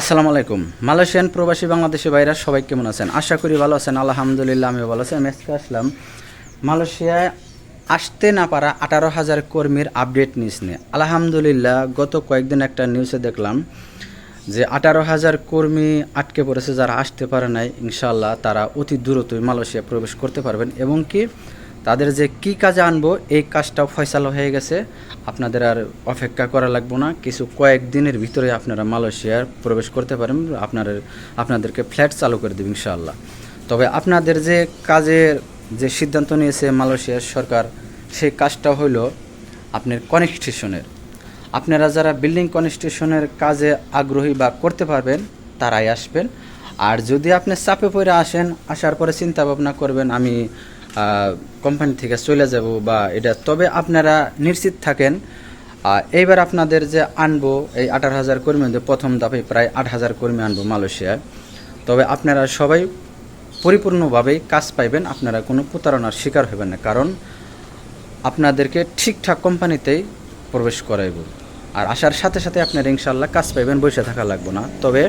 আসসালামু আলাইকুম। মালয়েশিয়ান প্রবাসী বাংলাদেশি ভাইরা সবাই কেমন আছেন? আশা করি ভালো আছেন। আলহামদুলিল্লাহ, আমিও ভালো আছি। আমি আজকে আসলাম মালয়েশিয়ায় আসতে না পারা আঠারো হাজার কর্মীর আপডেট নিউজ নিয়ে। আলহামদুলিল্লাহ, গত কয়েকদিন একটা নিউজে দেখলাম যে আঠারো হাজার কর্মী আটকে পড়েছে। যারা আসতে পারে নাই ইনশাল্লাহ তারা অতি দ্রুতই মালয়েশিয়া প্রবেশ করতে পারবেন। এবং কি তাদের যে কি কাজে আনব, এই কাজটাও ফয়সালা হয়ে গেছে। আপনাদের আর অপেক্ষা করা লাগবে না। কিছু কয়েকদিনের ভিতরে আপনারা মালয়েশিয়ার প্রবেশ করতে পারেন। আপনার, আপনাদেরকে ফ্ল্যাট চালু করে দেবে ইনশাআল্লাহ। তবে আপনাদের যে কাজের যে সিদ্ধান্ত নিয়েছে মালয়েশিয়ার সরকার, সেই কাজটা হলো আপনার কনেকস্টেশনের আপনারা যারা বিল্ডিং কনস্ট্রাকশনের কাজে আগ্রহী বা করতে পারবেন, তারাই আসবেন। আর যদি আপনি চাপে পড়ে আসেন, আসার পরে চিন্তা ভাবনা করবেন, আমি কোম্পানি থেকে চলে যাব বা এটা, তবে আপনারা নিশ্চিত থাকেন এইবার আপনাদের যে আনব, এই আঠারো হাজার কর্মী প্রথম দাপে প্রায় আট হাজার কর্মী আনব মালয়েশিয়ায়। তবে আপনারা সবাই পরিপূর্ণভাবেই কাজ পাইবেন, আপনারা কোনো প্রতারণার শিকার হবেন না, কারণ আপনাদেরকে ঠিকঠাক কোম্পানিতেই প্রবেশ করাইব। আর আসার সাথে সাথে আপনার ইনশাল্লাহ কাজ পাইবেন, বসে থাকা লাগবে না। তবে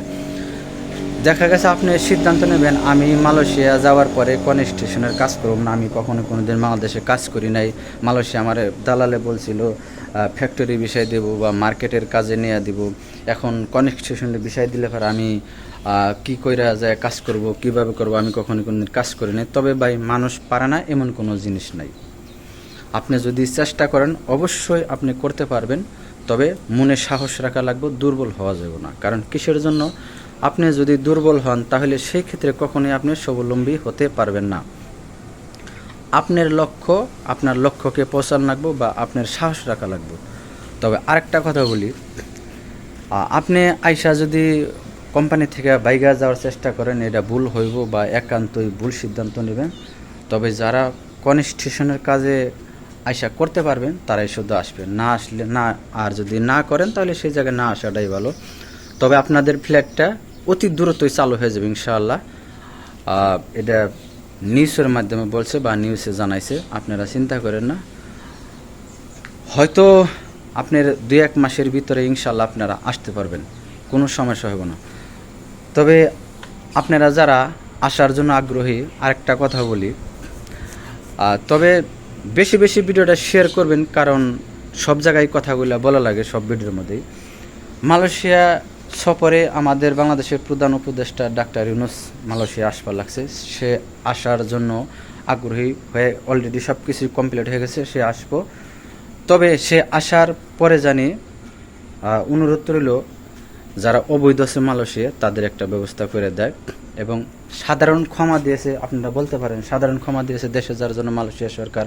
দেখা গেছে আপনি সিদ্ধান্ত নেবেন, আমি মালয়েশিয়া যাওয়ার পরে কোন স্টেশনের কাজ করব না, আমি কখনো কোনো দিন বাংলাদেশে কাজ করি নাই। মালয়েশিয়া আমার দালালে বলছিল ফ্যাক্টরি বিষয় দেব বা মার্কেটের কাজে নিয়ে দিব। এখন কোন স্টেশনের বিষয় দিলে পরে আমি কি কইরা যায় কাজ করব, কীভাবে করব, আমি কখনো কোনো দিন কাজ করি নাই। তবে ভাই, মানুষ পারে না এমন কোনো জিনিস নাই। আপনি যদি চেষ্টা করেন, অবশ্যই আপনি করতে পারবেন, তবে মনে সাহস রাখা লাগবে, দুর্বল হওয়া যাবে না। কারণ কিসের জন্য? আপনি যদি দুর্বল হন, তাহলে সেই ক্ষেত্রে কখনোই আপনি স্বাবলম্বী হতে পারবেন না। আপনার লক্ষ্য, আপনার লক্ষ্যকে পৌঁছানো লাগবে বা আপনার সাহস রাখা লাগবে। তবে আরেকটা কথা বলি আপনি আইসা যদি কোম্পানি থেকে বাইগা যাওয়ার চেষ্টা করেন, এটা ভুল হইব বা একান্তই ভুল সিদ্ধান্ত নেবেন। তবে যারা কনস্ট্রাকশনের কাজে আইসা করতে পারবেন, তারাই শুধু আসবেন। না আসলে না, আর যদি না করেন, তাহলে সেই জায়গায় না আসাটাই ভালো। তবে আপনাদের ফ্ল্যাটটা অতি দ্রুতই চালু হয়ে যাবে, ইনশাআল্লাহ। এটা নিউজের মাধ্যমে বলছে বা নিউজে জানাইছে, আপনারা চিন্তা করেন না। হয়তো আপনার দুই এক মাসের ভিতরে ইনশাল্লাহ আপনারা আসতে পারবেন, কোনো সমস্যা হবে না। তবে আপনারা যারা আসার জন্য আগ্রহী, আরেকটা কথা বলি। তবে বেশি বেশি ভিডিওটা শেয়ার করবেন, কারণ সব জায়গায় কথাগুলো বলা লাগে সব ভিডিওর মধ্যেই। মালয়েশিয়া সফরে আমাদের বাংলাদেশের প্রধান উপদেষ্টা ডাক্তার ইউনুস মালয়েশিয়া আসবার লাগছে। সে আসার জন্য আগ্রহী হয়ে অলরেডি সব কিছু কমপ্লিট হয়ে গেছে, সে আসব। তবে সে আসার পরে জানি অনুরোধ রইল যারা অবৈধ আছে মালয়েশিয়া, তাদের একটা ব্যবস্থা করে দেয় এবং সাধারণ ক্ষমা দিয়েছে, আপনারা বলতে পারেন, সাধারণ ক্ষমা দিয়েছে দেশে যার জন্য মালয়েশিয়া সরকার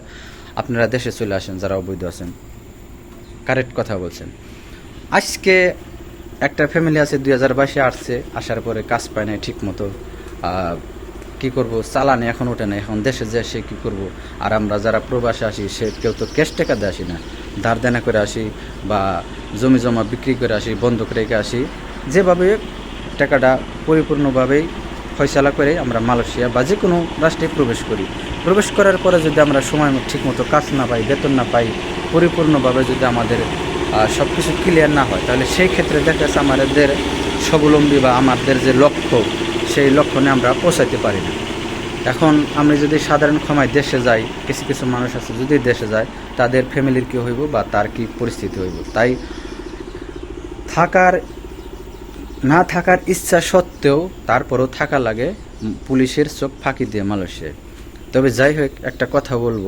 আপনারা দেশে চলে আসেন যারা অবৈধ আছেন। কারেক্ট কথা বলছেন। আজকে একটা ফ্যামিলি আছে, দুই হাজার বাইশে আসছে, আসার পরে কাজ পায় নাই ঠিক মতো কী করব, চালানে এখন ওঠে না এখন দেশে যে সে কী করব? আর আমরা যারা প্রবাসে আসি, সে কেউ তো ক্যাশ টাকা দিয়ে আসি না। ধার দেনা করে আসি বা জমি জমা বিক্রি করে আসি, বন্ধক রেখে আসি, যেভাবে টাকাটা পরিপূর্ণভাবেই ফয়সালা করে আমরা মালয়েশিয়া বা যে কোনো রাষ্ট্রে প্রবেশ করি। প্রবেশ করার পরে যদি আমরা সময় ঠিকমতো কাজ না পাই, বেতন না পাই, পরিপূর্ণভাবে যদি আমাদের সব কিছু ক্লিয়ার না হয়, তাহলে সেই ক্ষেত্রে দেখা যাচ্ছে আমাদের স্বাবলম্বী বা আমাদের যে লক্ষ্য, সেই লক্ষ্যণে আমরা পৌঁছাইতে পারি না। এখন আমি যদি সাধারণ ক্ষমায় দেশে যাই, কিছু কিছু মানুষ আছে যদি দেশে যায়, তাদের ফ্যামিলির কী হইব বা তার কি পরিস্থিতি হইব? তাই থাকার, না থাকার ইচ্ছা সত্ত্বেও তারপরও থাকা লাগে পুলিশের চোখ ফাঁকি দিয়ে মালয়েশিয়ায়। তবে যাই হোক, একটা কথা বলব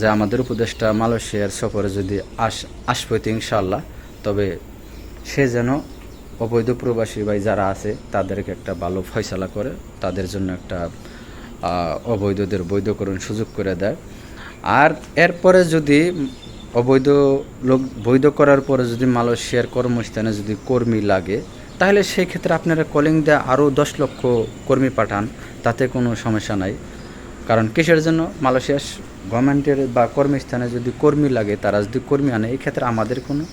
যে আমাদের উপদেশটা মালয়েশিয়ার সফরে যদি আস, আসবে তো ইনশাল্লাহ তবে সে যেন অবৈধ প্রবাসী ভাই যারা আছে, তাদেরকে একটা ভালো ফয়সালা করে, তাদের জন্য একটা অবৈধদের বৈধকরণ সুযোগ করে দেয়। আর এরপরে যদি অবৈধ লোক, বৈধ করার পরে যদি মালয়েশিয়ার কর্মস্থানে যদি কর্মী লাগে, তাহলে সেই ক্ষেত্রে আপনারা কলিং দেয় আরও দশ লক্ষ কর্মী পাঠান, তাতে কোনো সমস্যা নাই। কারণ কিসের জন্য? মালয়েশিয়ার গভর্নমেন্টের বা কর্মস্থানে যদি কর্মী লাগে, তারা যদি কর্মী আনে, এই ক্ষেত্রে আমাদের কোনো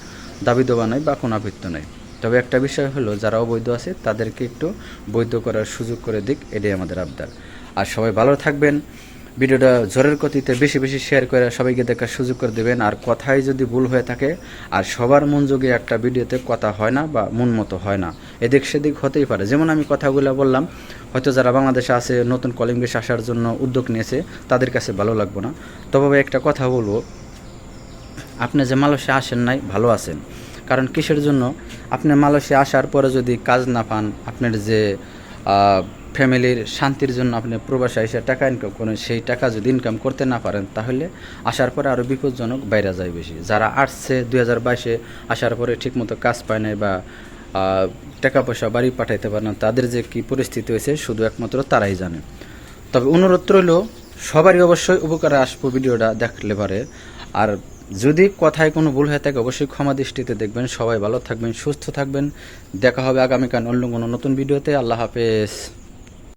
দাবি দেওয়া নাই বা কোনো আবৃত্ত নাই। তবে একটা বিষয় হলো, যারা অবৈধ আছে, তাদেরকে একটু বৈধ করার সুযোগ করে দিক, এটাই আমাদের আবদার। আর সবাই ভালো থাকবেন। ভিডিওটা জোরের গতিতে বেশি বেশি শেয়ার করে সবাইকে দেখার সুযোগ করে দেবেন। আর কথাই যদি ভুল হয়ে থাকে, আর সবার মনোযোগে একটা ভিডিওতে কথা হয় না বা মন মতো হয় না, এদিক সেদিক হতেই পারে। যেমন আমি কথাগুলো বললাম, হয়তো যারা বাংলাদেশে আছে, নতুন কলিং বেশ আসার জন্য উদ্যোগ নিয়েছে, তাদের কাছে ভালো লাগবে না। তবে একটা কথা বলব। আপনি যে মালয়েশিয়া আসেন নাই, ভালো আছেন। কারণ কিসের জন্য? আপনি মালয়েশিয়া আসার পরে যদি কাজ না পান, আপনার যে ফ্যামিলির শান্তির জন্য আপনি প্রবাসে এসে টাকা ইনকাম করেন সেই টাকা যদি ইনকাম করতে না পারেন, তাহলে আসার পরে আরও বিপজ্জনক বাইরে যায় বেশি। যারা আসছে দুই হাজার বাইশে, আসার পরে ঠিকমতো কাজ পায় নাই বা টাকা পয়সা বাড়ি পাঠাইতে পারে না, তাদের যে কী পরিস্থিতি হয়েছে, শুধু একমাত্র তারাই জানে। তবে অনুরোধ রইল, সবারই অবশ্যই উপকারে আসব ভিডিওটা দেখলে পারে। আর যদি কথায় কোনো ভুল হয়ে থাকে, অবশ্যই ক্ষমা দৃষ্টিতে দেখবেন। সবাই ভালো থাকবেন, সুস্থ থাকবেন। দেখা হবে আগামীকাল অন্য কোনো নতুন ভিডিওতে। আল্লাহ হাফেজ।